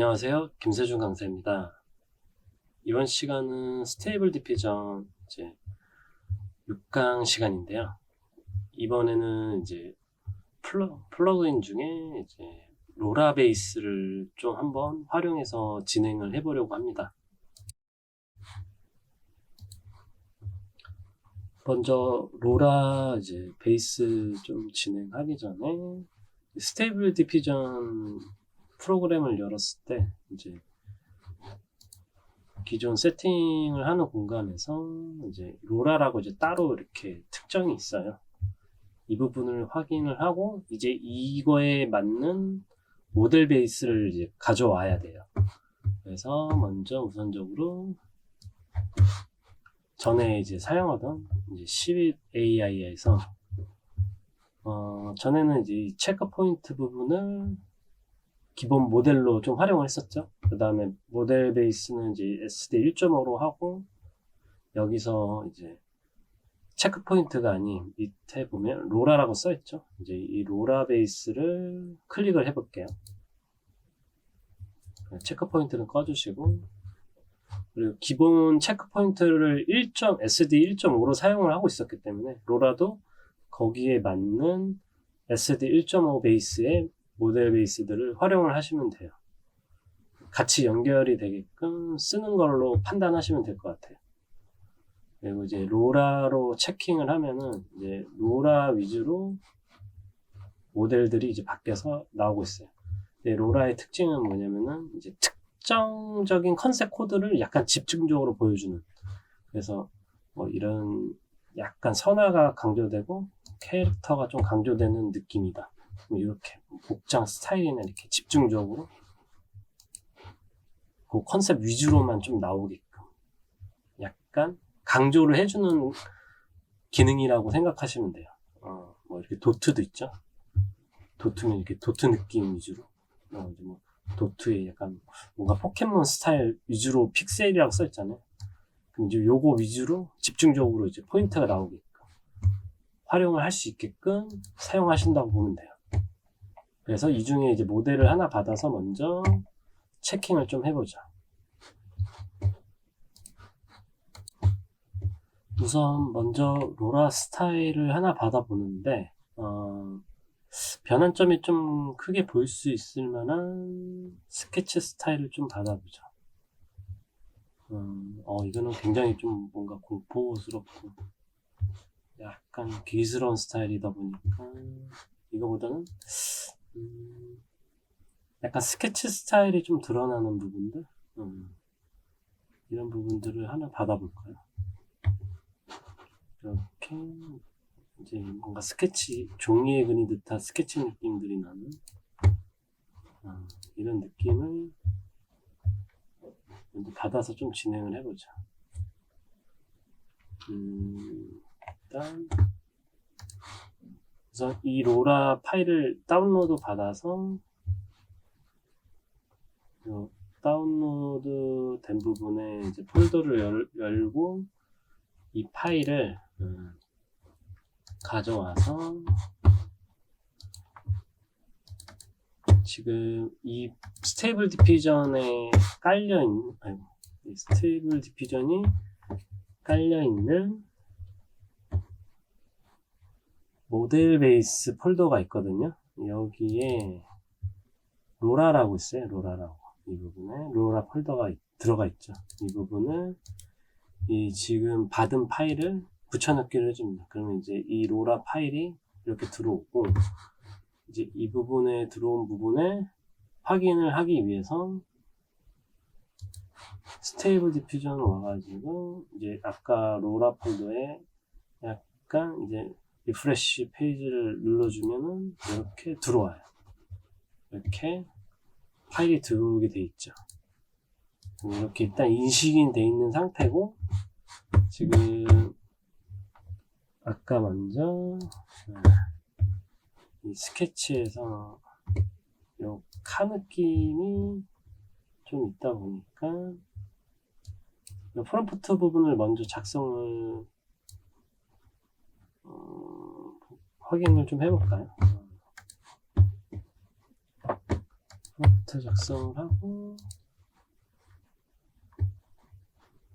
안녕하세요. 김세준 강사입니다. 이번 시간은 스테이블 디피전 이제 6강 시간인데요. 이번에는 이제 플러, 플러그인 중에 이제 로라 베이스를 좀 한번 활용해서 진행을 해보려고 합니다. 먼저 로라 이제 베이스 좀 진행하기 전에 스테이블 디피전 프로그램을 열었을 때 이제 기존 세팅을 하는 공간에서 이제 로라라고 이제 따로 이렇게 특정이 있어요. 이 부분을 확인을 하고 이제 이거에 맞는 모델 베이스를 이제 가져와야 돼요. 그래서 먼저 우선적으로 전에 이제 사용하던 이제 11AI에서 어, 전에는 이제 이 체크 포인트 부분을 기본 모델로 좀 활용을 했었죠. 그 다음에 모델 베이스는 이제 SD 1.5로 하고 여기서 이제 체크 포인트가 아닌 밑에 보면 로라라고 써 있죠. 이제 이 로라 베이스를 클릭을 해볼게요. 체크 포인트는 꺼주시고 그리고 기본 체크 포인트를 1. SD 1.5로 사용을 하고 있었기 때문에 로라도 거기에 맞는 SD 1.5 베이스의 모델 베이스들을 활용을 하시면 돼요. 같이 연결이 되게끔 쓰는 걸로 판단하시면 될 것 같아요. 그리고 이제 로라로 체킹을 하면은 이제 로라 위주로 모델들이 이제 밖에서 나오고 있어요. 근데 로라의 특징은 뭐냐면은 이제 특정적인 컨셉 코드를 약간 집중적으로 보여주는. 그래서 뭐 이런 약간 선화가 강조되고 캐릭터가 좀 강조되는 느낌이다. 뭐 이렇게 복장 스타일이나 이렇게 집중적으로 그 컨셉 위주로만 좀 나오게끔 약간 강조를 해주는 기능이라고 생각하시면 돼요. 어, 뭐 이렇게 도트도 있죠. 도트는 이렇게 도트 느낌 위주로. 어, 뭐 도트에 약간 뭔가 포켓몬 스타일 위주로 픽셀이라고 써있잖아요. 그럼 이제 요거 위주로 집중적으로 이제 포인트가 나오게끔 활용을 할 수 있게끔 사용하신다고 보면 돼요. 그래서 이 중에 이제 모델을 하나 받아서 먼저 체킹을 좀 해보자. 우선 먼저 로라 스타일을 하나 받아보는데 어, 변환점이 좀 크게 보일 수 있을 만한 스케치 스타일을 좀 받아보자. 음, 어, 이거는 굉장히 좀 뭔가 공포스럽고 약간 기스러운 스타일이다 보니까 이거보다는 음, 약간 스케치 스타일이 좀 드러나는 부분들 음, 이런 부분들을 하나 받아볼까요? 이렇게 이제 뭔가 스케치 종이에 그린 듯한 스케치 느낌들이 나는 어, 이런 느낌을 받아서 좀 진행을 해보자. 음, 일단 우선 이 로라 파일을 다운로드 받아서 요 다운로드 된 부분에 이제 폴더를 열, 열고 이 파일을 음, 가져와서 지금 이 스테이블 디피전에 깔려 있는 스테이블 디피전이 깔려 있는 모델 베이스 폴더가 있거든요. 여기에 로라라고 있어요. 로라라고 이 부분에 로라 폴더가 들어가 있죠. 이 부분을 이 지금 받은 파일을 붙여넣기를 해줍니다. 그러면 이제 이 로라 파일이 이렇게 들어오고 이제 이 부분에 들어온 부분에 확인을 하기 위해서 스테이블 디퓨전 와가지고 이제 아까 로라 폴더에 약간 이제 리프레시 페이지를 눌러주면은 이렇게 들어와요. 이렇게 파일이 들어오게 돼 있죠. 이렇게 일단 인식이 돼 있는 상태고 지금 아까 먼저 이 스케치에서 요카 느낌이 좀 있다 보니까 이 프롬프트 부분을 먼저 작성을 어, 확인을 좀 해볼까요? 프롬프트 작성을 하고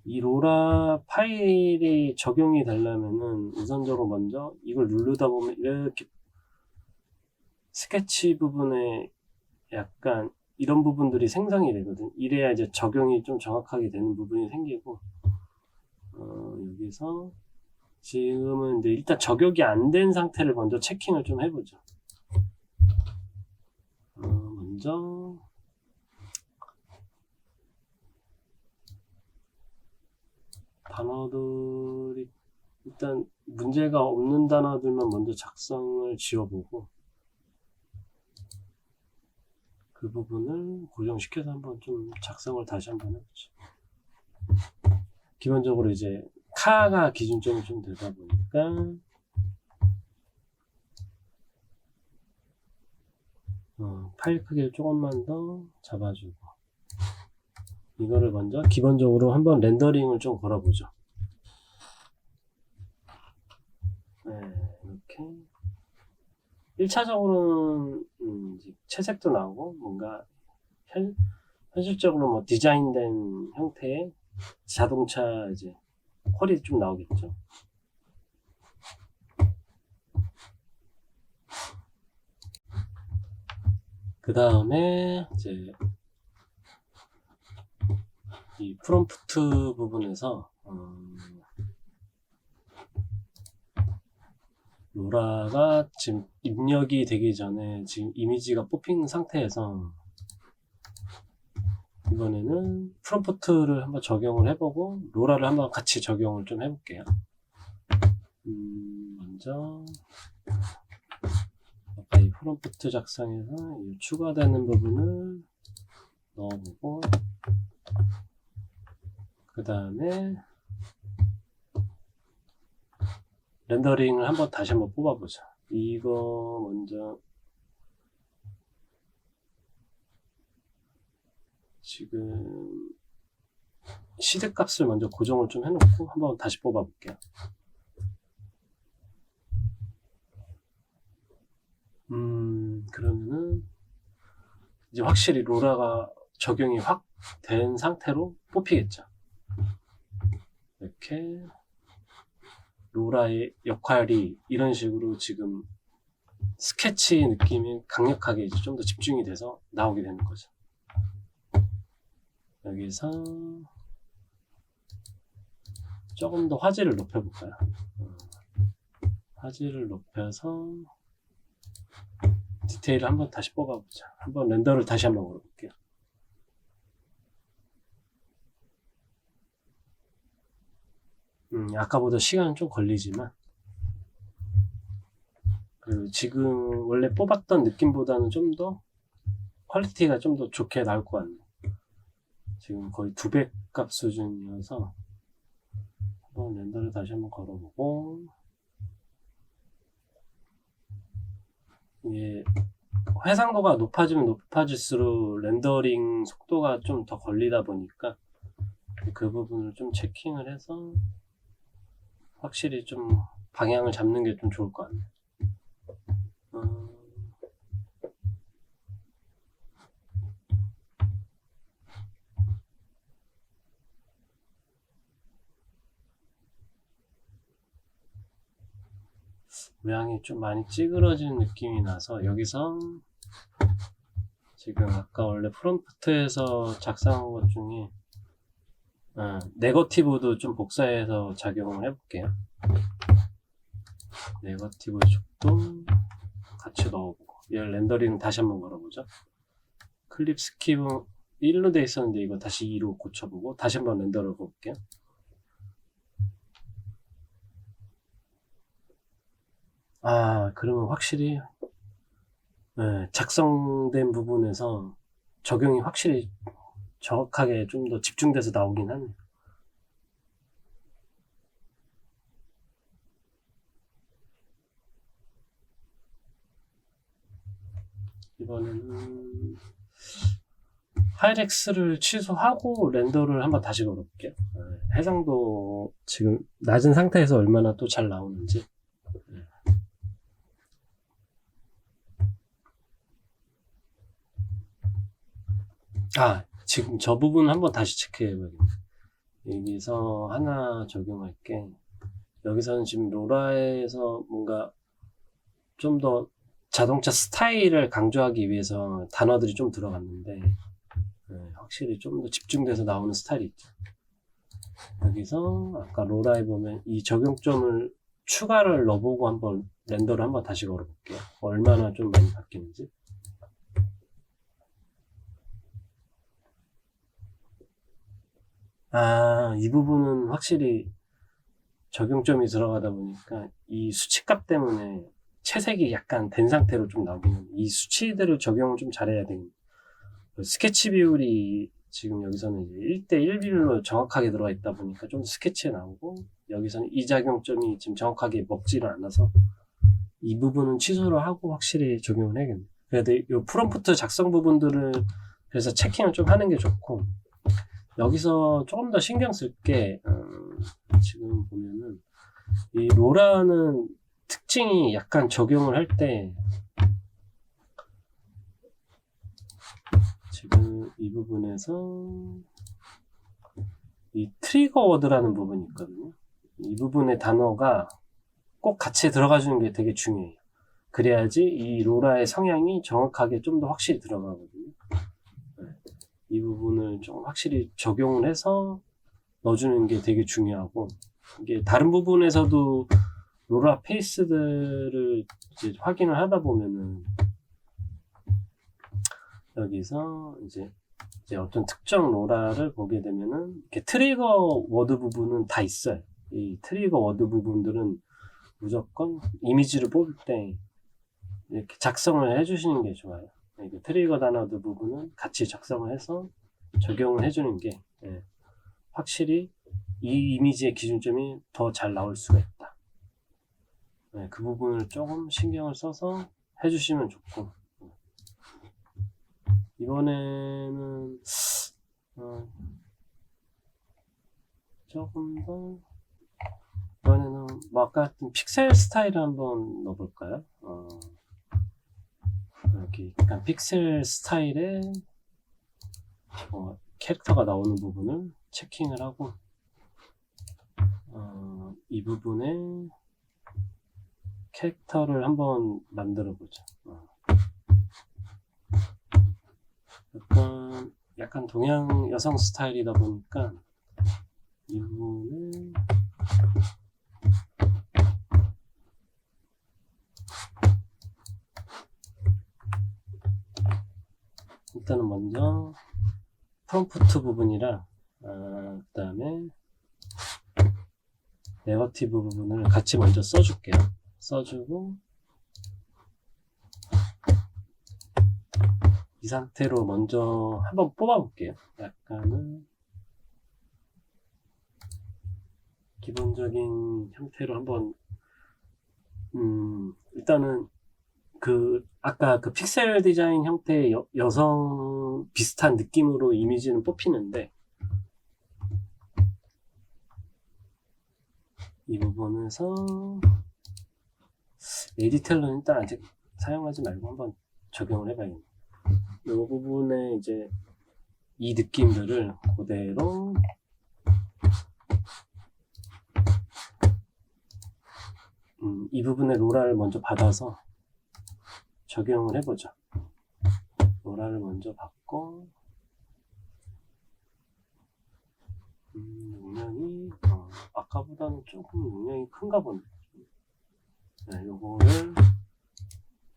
이 로라 파일이 적용이 되려면은 우선적으로 먼저 이걸 누르다 보면 이렇게 스케치 부분에 약간 이런 부분들이 생성이 되거든. 이래야 이제 적용이 좀 정확하게 되는 부분이 생기고, 어, 여기서 지금은 이제 일단 적용이 안 된 상태를 먼저 체킹을 좀 해보죠. 어, 먼저 단어들이 일단 문제가 없는 단어들만 먼저 작성을 지어보고 그 부분을 고정시켜서 한번 좀 작성을 다시 한번 해보죠. 기본적으로 이제 카가 기준점이 좀 되다 보니까 어, 파일 크기를 조금만 더 잡아주고 이거를 먼저 기본적으로 한번 렌더링을 좀 걸어보죠. 네, 이렇게 1차적으로는 음, 채색도 나오고 뭔가 현, 현실적으로 뭐 디자인된 형태의 자동차 이제 퀄이 좀 나오겠죠. 그 다음에 이제 이 프롬프트 부분에서 음, 로라가 지금 입력이 되기 전에 지금 이미지가 뽑힌 상태에서 이번에는 프롬프트를 한번 적용을 해보고 로라를 한번 같이 적용을 좀 해볼게요. 음, 먼저 아까 이 프롬프트 작성에서 이 추가되는 부분을 넣어보고 그 다음에 렌더링을 한번 다시 한번 뽑아보자. 이거 먼저 지금 시드 값을 먼저 고정을 좀 해놓고 한번 다시 뽑아볼게요. 음 그러면은 이제 확실히 로라가 적용이 확 된 상태로 뽑히겠죠. 이렇게 로라의 역할이 이런 식으로 지금 스케치 느낌이 강력하게 좀 더 집중이 돼서 나오게 되는 거죠. 여기서 조금 더 화질을 높여볼까요? 어, 화질을 높여서 디테일을 한번 다시 뽑아보자. 한번 렌더를 다시 한번 걸어볼게요. 음, 아까보다 시간은 좀 걸리지만 그 지금 원래 뽑았던 느낌보다는 좀 더 퀄리티가 좀 더 좋게 나올 것 같네요. 지금 거의 두 배 값 수준이어서 한번 렌더를 다시 한번 걸어보고 이게 해상도가 높아지면 높아질수록 렌더링 속도가 좀 더 걸리다 보니까 그 부분을 좀 체킹을 해서 확실히 좀 방향을 잡는 게 좀 좋을 것 같네. 어, 모양이 좀 많이 찌그러지는 느낌이 나서 여기서 지금 아까 원래 프롬프트에서 작성한 것 중에 어, 네거티브도 좀 복사해서 작용을 해볼게요. 네거티브 쪽도 같이 넣어보고 얘 렌더링 다시 한번 걸어보죠. 클립 스킵은 1로 돼 있었는데 이거 다시 2로 고쳐보고 다시 한번 렌더를 걸어볼게요. 아 그러면 확실히 네, 작성된 부분에서 적용이 확실히 정확하게 좀 더 집중돼서 나오긴 하네. 이번에는 하이렉스를 취소하고 렌더를 한번 다시 걸어볼게요. 네, 해상도 지금 낮은 상태에서 얼마나 또 잘 나오는지. 아, 지금 저 부분 한번 다시 체크해봐야겠네. 여기서 하나 적용할게. 여기서는 지금 로라에서 뭔가 좀 더 자동차 스타일을 강조하기 위해서 단어들이 좀 들어갔는데, 네, 확실히 좀 더 집중돼서 나오는 스타일이 있죠. 여기서 아까 로라에 보면 이 적용점을 추가를 넣어보고 한번 렌더를 한번 다시 걸어볼게요. 얼마나 좀 많이 바뀌는지. 아, 이 부분은 확실히 적용점이 들어가다 보니까 이 수치값 때문에 채색이 약간 된 상태로 좀 나오기는 이 수치들을 적용을 좀 잘해야 되는 스케치 비율이 지금 여기서는 이제 1대 1 비율로 정확하게 들어가 있다 보니까 좀 스케치에 나오고 여기서는 이 작용점이 지금 정확하게 먹지를 않아서 이 부분은 취소를 하고 확실히 적용을 해야겠네. 그래도 이 프롬프트 작성 부분들을 그래서 체킹을 좀 하는 게 좋고 여기서 조금 더 신경 쓸게 음, 지금 보면은 이 로라는 특징이 약간 적용을 할 때 지금 이 부분에서 이 트리거 워드라는 부분이 있거든요. 이 부분의 단어가 꼭 같이 들어가 주는 게 되게 중요해요. 그래야지 이 로라의 성향이 정확하게 좀 더 확실히 들어가거든요. 네. 이 부분을 좀 확실히 적용을 해서 넣어주는 게 되게 중요하고 이게 다른 부분에서도 로라 페이스들을 이제 확인을 하다 보면은 여기서 이제 이제 어떤 특정 로라를 보게 되면은 이렇게 트리거 워드 부분은 다 있어요. 이 트리거 워드 부분들은 무조건 이미지를 뽑을 때 이렇게 작성을 해주시는 게 좋아요. 이게 트리거 단어들 부분은 같이 작성을 해서 적용을 해주는 게 예, 확실히 이 이미지의 기준점이 더 잘 나올 수가 있다. 예, 그 부분을 조금 신경을 써서 해주시면 좋고 이번에는 어, 조금 더 이번에는 뭐 아까 픽셀 스타일을 한번 넣어볼까요? 어, 이렇게 약간 픽셀 스타일의 어, 캐릭터가 나오는 부분을 체킹을 하고 어, 이 부분에 캐릭터를 한번 만들어 보죠. 어. 약간 약간 동양 여성 스타일이다 보니까 이 부분을 일단은 먼저 프롬프트 부분이랑 아, 그 다음에 네거티브 부분을 같이 먼저 써줄게요. 써주고 이 상태로 먼저 한번 뽑아볼게요. 약간은 기본적인 형태로 한번 음 일단은 그 아까 그 픽셀 디자인 형태의 여, 여성 비슷한 느낌으로 이미지는 뽑히는데 이 부분에서 에디텔러는 일단 아직 사용하지 말고 한번 적용을 해봐야겠네. 이 부분에 이제 이 느낌들을 그대로 음, 이 부분에 로라를 먼저 받아서 적용을 해보죠. 로라를 먼저 받고 음, 용량이 어, 아까보다는 조금 용량이 큰가 보네. 네, 요거를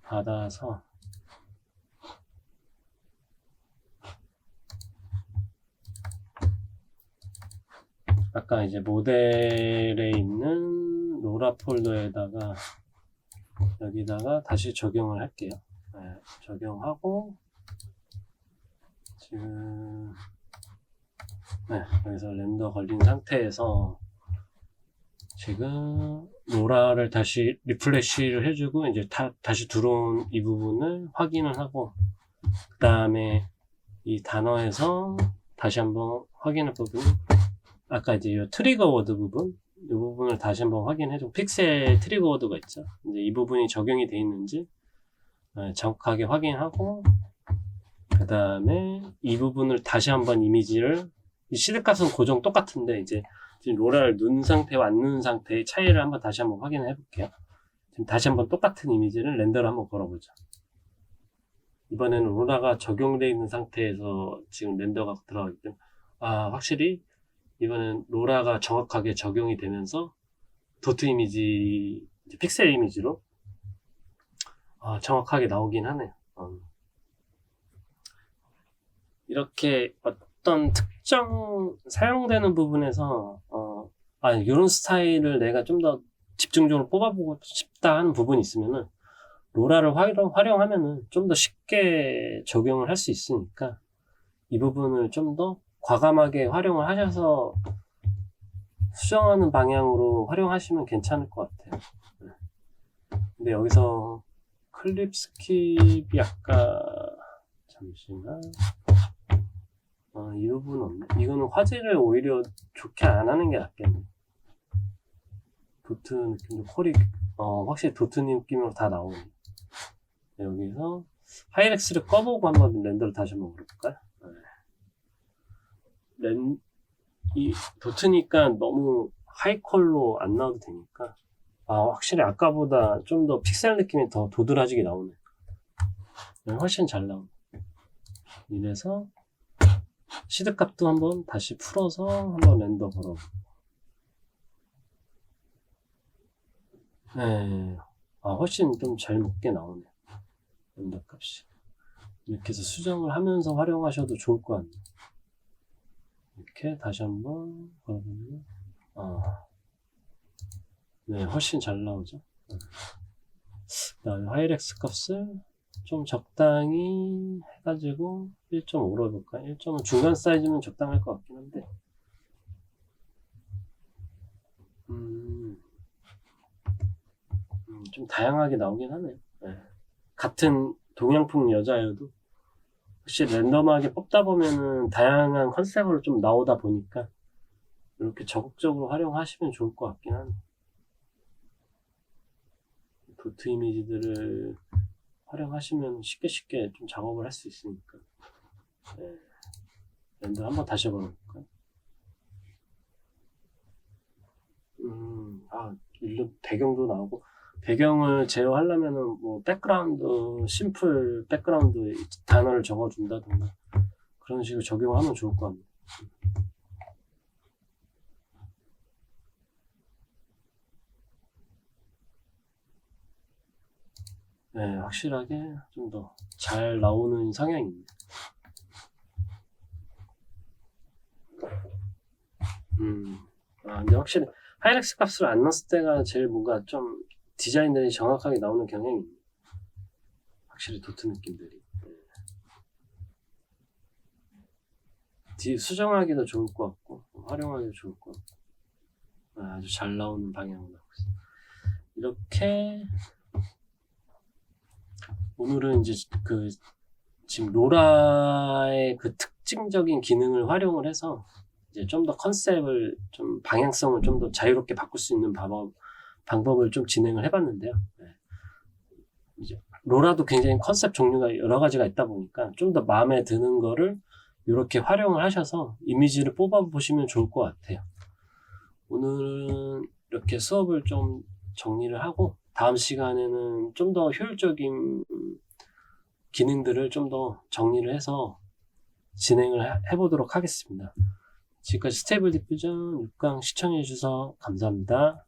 받아서 아까 이제 모델에 있는 로라 폴더에다가 여기다가 다시 적용을 할게요. 네, 적용하고 지금 네, 여기서 렌더 걸린 상태에서 지금 로라를 다시 리플래시를 해주고 이제 다, 다시 들어온 이 부분을 확인을 하고 그 다음에 이 단어에서 다시 한번 확인할 부분 아까 이제 이 트리거 워드 부분 이 부분을 다시 한번 확인해주고 픽셀 트리거 워드가 있죠 이제 이 부분이 적용이 돼 있는지 어, 정확하게 확인하고 그 다음에 이 부분을 다시 한번 이미지를 이 시드값은 고정 똑같은데 이제 지금 로라를 눈 상태와 안 누는 상태의 차이를 한번 다시 한번 확인해 볼게요. 지금 다시 한번 똑같은 이미지를 렌더를 한번 걸어보죠. 이번에는 로라가 적용되어 있는 상태에서 지금 렌더가 들어가기 때문에 아 확실히 이번엔 로라가 정확하게 적용이 되면서 도트 이미지 픽셀 이미지로 아, 정확하게 나오긴 하네요. 어. 이렇게 어떤 특정 사용되는 부분에서 어, 아 이런 스타일을 내가 좀 더 집중적으로 뽑아보고 싶다 하는 부분이 있으면은 로라를 활용, 활용하면은 좀 더 쉽게 적용을 할 수 있으니까 이 부분을 좀더 과감하게 활용을 하셔서 수정하는 방향으로 활용하시면 괜찮을 것 같아요. 네. 근데 여기서 클립 스킵이 아까 잠시만 아, 이 부분 없네. 이거는 화질을 오히려 좋게 안 하는 게 낫겠네. 도트 느낌도 콜이 어, 확실히 도트 느낌으로 다 나오네. 여기서 하이렉스를 꺼보고 한번 렌더를 다시 한번 볼까요? 네. 렌, 이 도트니까 너무 하이컬로 안 나와도 되니까. 아 확실히 아까보다 좀 더 픽셀 느낌이 더 도드라지게 나오네. 네, 훨씬 잘 나오네. 이래서 시드 값도 한번 다시 풀어서 한번 렌더 걸어 네. 아 훨씬 좀 잘 먹게 나오네. 렌더 값이. 이렇게 해서 수정을 하면서 활용하셔도 좋을 것 같네요 이렇게 다시 한번 걸어보면 아, 네 훨씬 잘 나오죠 네. 그다음에 하이렉스 값을 좀 적당히 해가지고 1.5로 해볼까 1.5 중간 사이즈면 적당할 것 같긴 한데 음, 음, 좀 다양하게 나오긴 하네요 네. 같은 동양풍 여자여도 혹시 랜덤하게 뽑다 보면은 다양한 컨셉으로 좀 나오다 보니까 이렇게 적극적으로 활용하시면 좋을 것 같긴 하네. 도트 이미지들을 활용하시면 쉽게 쉽게 좀 작업을 할 수 있으니까. 네. 랜더 한번 다시 해볼까요? 음, 아, 일로 배경도 나오고, 배경을 제어하려면은 뭐 백그라운드 심플 백그라운드 단어를 적어준다던가 그런 식으로 적용하면 좋을 것 같네요. 네, 확실하게 좀 더 잘 나오는 성향입니다. 음, 아, 근데 확실히 하이렉스 값을 안 넣었을 때가 제일 뭔가 좀 디자인들이 정확하게 나오는 경향이 있네. 확실히 도트 느낌들이. 네. 뒤 수정하기도 좋을 것 같고 활용하기도 좋을 것 같고 아, 아주 잘 나오는 방향으로 나오고 있어. 이렇게 오늘은 이제 그 지금 로라의 그 특징적인 기능을 활용을 해서 이제 좀 더 컨셉을 좀 방향성을 좀 더 자유롭게 바꿀 수 있는 방법 방법을 좀 진행을 해봤는데요. 네. 이제 로라도 굉장히 컨셉 종류가 여러 가지가 있다 보니까 좀 더 마음에 드는 거를 이렇게 활용을 하셔서 이미지를 뽑아 보시면 좋을 것 같아요. 오늘은 이렇게 수업을 좀 정리를 하고 다음 시간에는 좀 더 효율적인 기능들을 좀 더 정리를 해서 진행을 해보도록 하겠습니다. 지금까지 스테이블 디퓨전 6강 시청해주셔서 감사합니다.